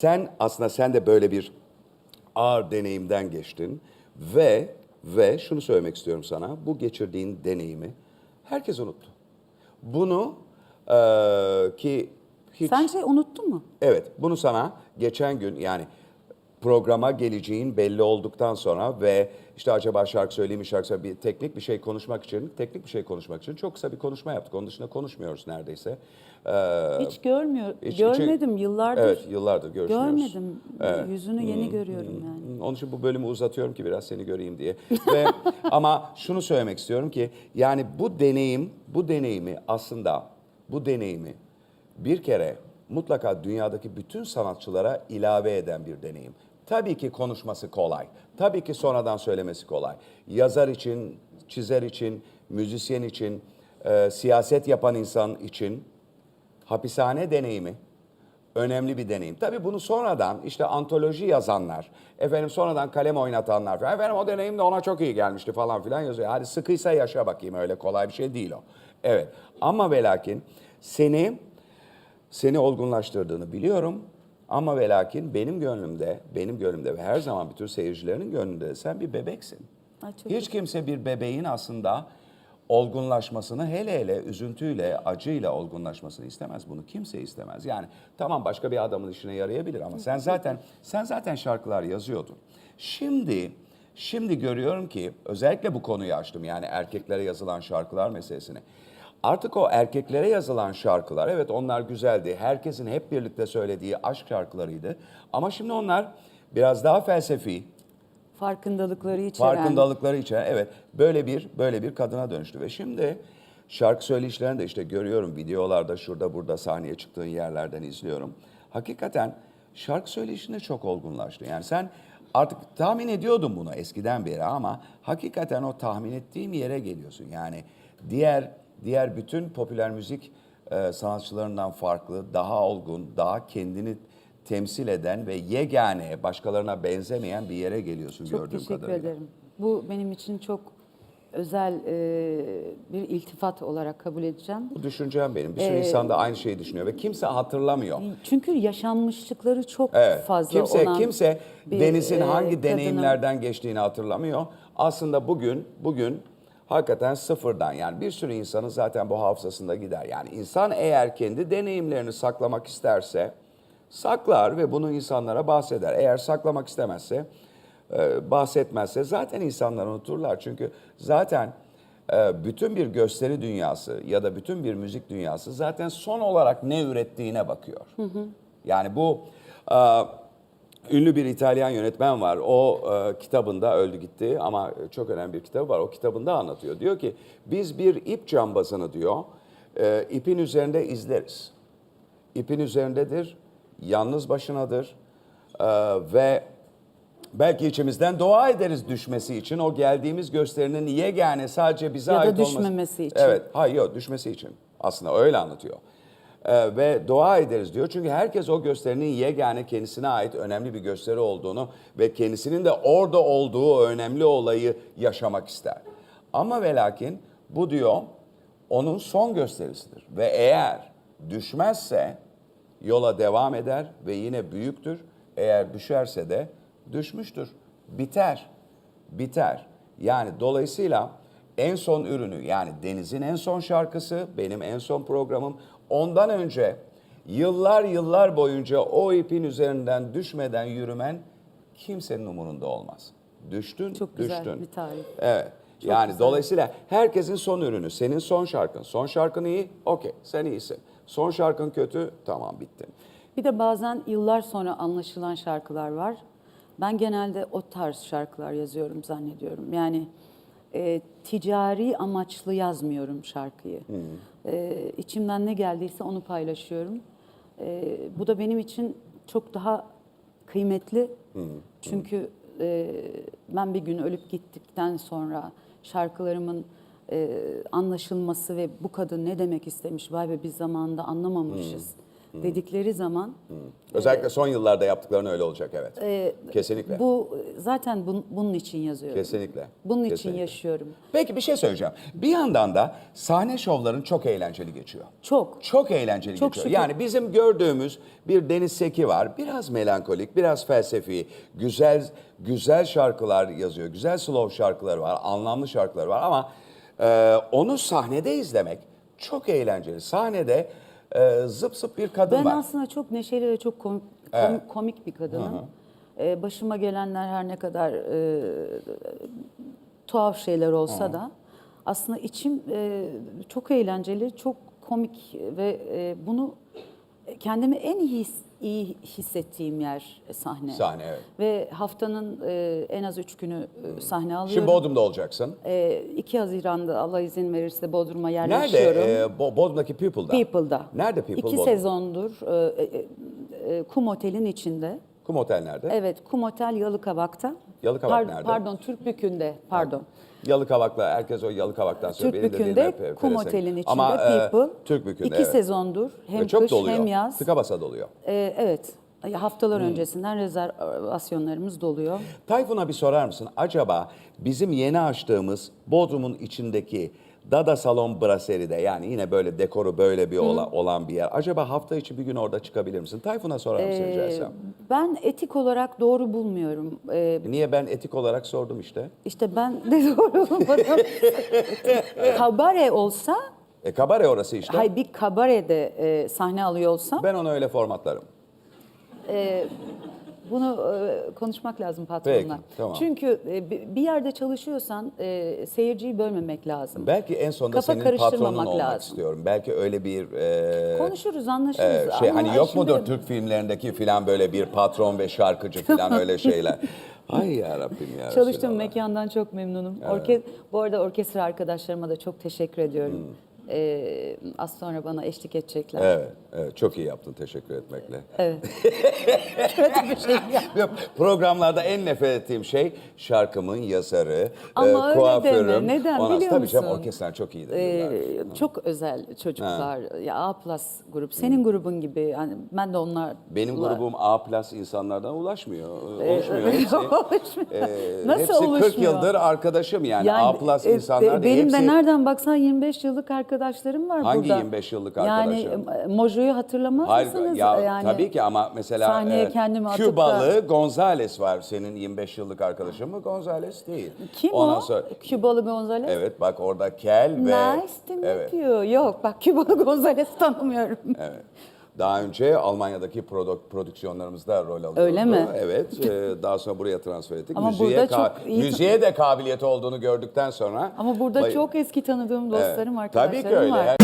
Sen aslında sen de böyle bir ağır deneyimden geçtin ve ve şunu söylemek istiyorum sana. Bu geçirdiğin deneyimi herkes unuttu. Bunu eee, ki hiç Sence unuttun mu? Evet, bunu sana geçen gün yani programa geleceğin belli olduktan sonra ve işte acaba şarkı söyleyeyim mi şarkı söyleyeyim bir teknik bir şey konuşmak için, teknik bir şey konuşmak için çok kısa bir konuşma yaptık. Onun dışında konuşmuyoruz neredeyse. Ee, Hiç görmüyor, hiç- görmedim hiç- yıllardır. Evet, yıllardır görüşmüyoruz. Görmedim. Evet. Yüzünü yeni görüyorum yani. Onun için bu bölümü uzatıyorum ki biraz seni göreyim diye. Ve ama şunu söylemek istiyorum ki yani bu deneyim, bu deneyimi aslında bu deneyimi bir kere mutlaka dünyadaki bütün sanatçılara ilave eden bir deneyim. Tabii ki konuşması kolay. Tabii ki sonradan söylemesi kolay. Yazar için, çizer için, müzisyen için, e, siyaset yapan insan için hapishane deneyimi önemli bir deneyim. Tabii bunu sonradan işte antoloji yazanlar, efendim sonradan kalem oynatanlar falan, efendim o deneyim de ona çok iyi gelmişti falan filan yazıyor. Hadi sıkıysa yaşa bakayım öyle kolay bir şey değil o. Evet ama ve lakin seni seni olgunlaştırdığını biliyorum. Ama ve lakin benim gönlümde, benim gönlümde ve her zaman bütün seyircilerin gönlünde de sen bir bebeksin. Ay, Hiç kimse bir bebeğin aslında olgunlaşmasını hele hele üzüntüyle, acıyla olgunlaşmasını istemez. Bunu kimse istemez. Yani tamam başka bir adamın işine yarayabilir ama sen zaten sen zaten şarkılar yazıyordun. Şimdi şimdi görüyorum ki özellikle bu konuyu açtım yani erkeklere yazılan şarkılar meselesini. Artık o erkeklere yazılan şarkılar evet onlar güzeldi. Herkesin hep birlikte söylediği aşk şarkılarıydı. Ama şimdi onlar biraz daha felsefi, Farkındalıkları içeren. farkındalıkları için evet böyle bir böyle bir kadına dönüştü ve şimdi şarkı söyleyişlerini de işte görüyorum videolarda şurada burada sahneye çıktığın yerlerden izliyorum. Hakikaten şarkı söyleyişinde çok olgunlaştı. Yani sen artık tahmin ediyordun bunu eskiden beri ama hakikaten o tahmin ettiğim yere geliyorsun. Yani diğer diğer bütün popüler müzik e, sanatçılarından farklı, daha olgun, daha kendini temsil eden ve yegane, başkalarına benzemeyen bir yere geliyorsun Çok gördüğüm teşekkür kadarıyla. ederim. Bu benim için çok özel e, bir iltifat olarak kabul edeceğim. Bu düşüncem benim. Bir sürü Ee, insan da aynı şeyi düşünüyor ve kimse hatırlamıyor. Çünkü yaşanmışlıkları çok Evet. fazla kimse olan kimse bir, Deniz'in e, hangi kadının- deneyimlerden geçtiğini hatırlamıyor. Aslında bugün bugün hakikaten sıfırdan yani bir sürü insanın zaten bu hafızasında gider. Yani insan eğer kendi deneyimlerini saklamak isterse saklar ve bunu insanlara bahseder. Eğer saklamak istemezse e, bahsetmezse zaten insanlar unuturlar. Çünkü zaten e, bütün bir gösteri dünyası ya da bütün bir müzik dünyası zaten son olarak ne ürettiğine bakıyor. Yani bu e, ünlü bir İtalyan yönetmen var. O e, kitabında öldü gitti ama çok önemli bir kitabı var. O kitabında anlatıyor. Diyor ki biz bir ip cambazını diyor e, ipin üzerinde izleriz. İpin üzerindedir, yalnız başınadır e, ve belki içimizden dua ederiz düşmesi için. O geldiğimiz gösterinin yegane sadece bize Ya da ait olması. düşmemesi için. Evet, hayır yok düşmesi için. Aslında öyle anlatıyor. Ee, ve dua ederiz diyor. Çünkü herkes o gösterinin yegane kendisine ait önemli bir gösteri olduğunu ve kendisinin de orada olduğu önemli olayı yaşamak ister. Ama ve lakin bu diyor onun son gösterisidir. Ve eğer düşmezse yola devam eder ve yine büyüktür. Eğer düşerse de düşmüştür. Biter. Biter. Yani dolayısıyla en son ürünü yani Deniz'in en son şarkısı, benim en son programım. Ondan önce yıllar yıllar boyunca o ipin üzerinden düşmeden yürümen kimsenin umurunda olmaz. Düştün, Çok güzel düştün. bir tarif. Evet. yani güzel. dolayısıyla herkesin son ürünü. Senin son şarkın. Son şarkın iyi, okey sen iyisin. Son şarkın kötü, tamam bittin. Bir de bazen yıllar sonra anlaşılan şarkılar var. Ben genelde o tarz şarkılar yazıyorum zannediyorum. Yani e, ticari amaçlı yazmıyorum şarkıyı. E, içimden ne geldiyse onu paylaşıyorum. E, bu da benim için çok daha kıymetli. Çünkü e, ben bir gün ölüp gittikten sonra şarkılarımın e, anlaşılması ve bu kadın ne demek istemiş, vay be biz zamanında anlamamışız dedikleri zaman Özellikle son yıllarda yaptıklarını öyle olacak evet. Kesinlikle. e, bu zaten bun- bunun için yazıyorum. Kesinlikle. Bunun için Kesinlikle. yaşıyorum. Peki bir şey söyleyeceğim. Bir yandan da sahne şovların çok eğlenceli geçiyor. Çok. Çok eğlenceli Çok geçiyor. şükür. Yani bizim gördüğümüz bir Deniz Seki var. Biraz melankolik, biraz felsefi, güzel güzel şarkılar yazıyor. Güzel slow şarkıları var, anlamlı şarkıları var ama e, onu sahnede izlemek çok eğlenceli. Sahnede e, zıp zıp bir kadın Ben var. aslında çok neşeli ve çok kom- kom- komik bir kadınım. Ee, başıma gelenler her ne kadar e, tuhaf şeyler olsa da aslında içim e, çok eğlenceli, çok komik ve e, bunu kendimi en iyi, iyi hissettiğim yer sahne. Sahne, evet. Ve haftanın e, en az üç günü e, sahne alıyorum. Şimdi Bodrum'da olacaksın. E, 2 Haziran'da Allah izin verirse Bodrum'a Nerede? yerleşiyorum. E, Bo- Bodrum'daki People'da. People'da. Nerede People? İki Bodrum? sezondur e, e, e, Kum Otel'in içinde. Kum Otel nerede? Evet, Kum Otel Yalıkavak'ta. Yalıkavak nerede? Pardon, Türkbükü'nde. Pardon. Yalıkavak'la herkes o Yalıkavak'tan söylüyor. Benim de Türkbükü'nde dilim hep Kum pelesenk. Otel'in içinde Ama, e, People. Türkbükü'nde İki evet. sezondur. Hem Ve çok kış doluyor. hem yaz. Tıka basa doluyor. E, evet. Haftalar Hmm. öncesinden rezervasyonlarımız doluyor. Tayfun'a bir sorar mısın? Acaba bizim yeni açtığımız Bodrum'un içindeki Dada Salon Brasserie'de yani yine böyle dekoru böyle bir ola- olan bir yer. Acaba hafta içi bir gün orada çıkabilir misin? Tayfun'a sorar mısın rica etsem? Ben etik olarak doğru bulmuyorum. E, Niye ben etik olarak sordum işte. işte ben de doğru bulmadım. Kabare olsa, E kabare orası işte. hay bir kabarede e, sahne alıyor olsam Ben onu öyle formatlarım. Bunu e, konuşmak lazım patronla. Peki, tamam. Çünkü e, bi- bir yerde çalışıyorsan e, seyirciyi bölmemek lazım. Belki en sonunda Kafa senin patronun olmak lazım. istiyorum. Belki öyle bir... e, Konuşuruz, anlaşırız. Şey Ama hani yok şimdi- mudur Türk filmlerindeki filan böyle bir patron ve şarkıcı filan öyle şeyler. Ay ya Rabbim ya. Çalıştığım mekandan çok memnunum. Orke bu arada orkestra arkadaşlarıma da çok teşekkür ediyorum. Hmm. E, az sonra bana eşlik edecekler. Evet, evet, çok iyi yaptın teşekkür etmekle. Evet. Kötü bir şey ya. Yok, Programlarda en nefret ettiğim şey şarkımın yazarı, Ama öyle kuaförüm. deme. Neden Ondan- biliyor tabii canım musun? orkestran çok iyidir. Ee, çok özel çocuklar. Ya A plus grup. Senin grubun gibi. Yani ben de onlar. Benim grubum A plus insanlardan ulaşmıyor. Ee, Oluşmuyor hepsi. Oluşmuyor. e, Nasıl hepsi 40 oluşmuyor? yıldır arkadaşım yani, A plus e, insanlar e, değil. Benim hepsi... de nereden baksan 25 yıllık arkadaşlarım var Hangi burada. 25 yıllık Yani arkadaşım? e, Mojo'yu hatırlamaz Hayır mısınız? ya yani, tabii ki ama mesela sahneye e, kendimi Kübalı da- Gonzales var senin 25 yıllık arkadaşın mı? Gonzales değil. Kim Ondan o? Sonra, Kübalı Gonzales? evet bak orada Kel ve Nice to meet evet, you. Yok bak Kübalı Gonzales'i tanımıyorum. evet. Daha önce Almanya'daki produ- prodüksiyonlarımızda rol alıyordu. Öyle mi? Evet. e, daha sonra buraya transfer ettik. Ama müziğe, burada çok iyi- müziğe de kabiliyeti olduğunu gördükten sonra. Ama burada çok eski tanıdığım dostlarım, Evet. arkadaşlarım Tabii ki öyle. var. Yani